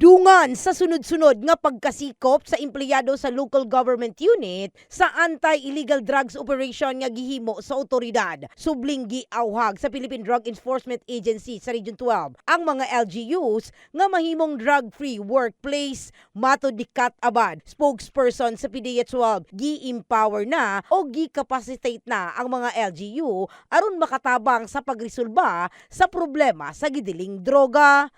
Dungan sa sunod-sunod nga pagkasikop sa empleyado sa local government unit sa anti-illegal drugs operation nga gihimo sa otoridad. Subling giawhag sa Philippine Drug Enforcement Agency sa Region 12 ang mga LGUs nga mahimong drug-free workplace mato dikat abad. Spokesperson sa PDA12 gi-empower na o gi-capacitate na ang mga LGU aron makatabang sa pagresolba sa problema sa gidiling droga.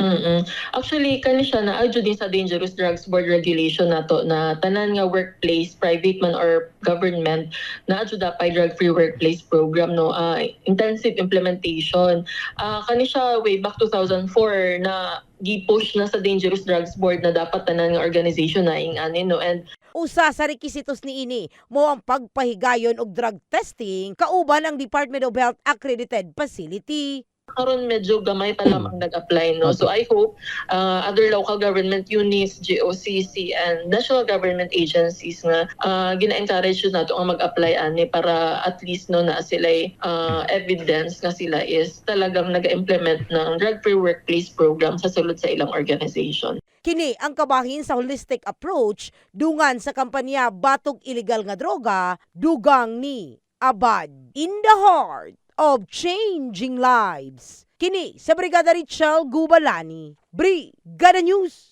Mm Actually, kani siya na adyo din sa Dangerous Drugs Board Regulation nato na tanan nga workplace, private man or government, na adyo dapay drug-free workplace program no ah, intensive implementation. Ah kani siya way back 2004 na gi-push na sa Dangerous Drugs Board na dapat tanan nga organization na ing ani no and Usa sa rekisitos ni ini mo ang pagpahigayon og drug testing kauban ang Department of Health accredited facility. Karon medyo gamay pa lamang nag-apply no? So i hope uh, other local government units GOCC and national government agencies nga uh, gina-encourage yun nato ang mag-apply ani para at least no na sila uh, evidence nga sila is talagang nag-implement ng drug-free workplace program sa sulod sa ilang organization. Kini ang kabahin sa holistic approach dungan sa kampanya Batog Illegal nga Droga, Dugang ni Abad. In the heart of changing lives. Kini sa Brigada Richel Gubalani, Brigada News.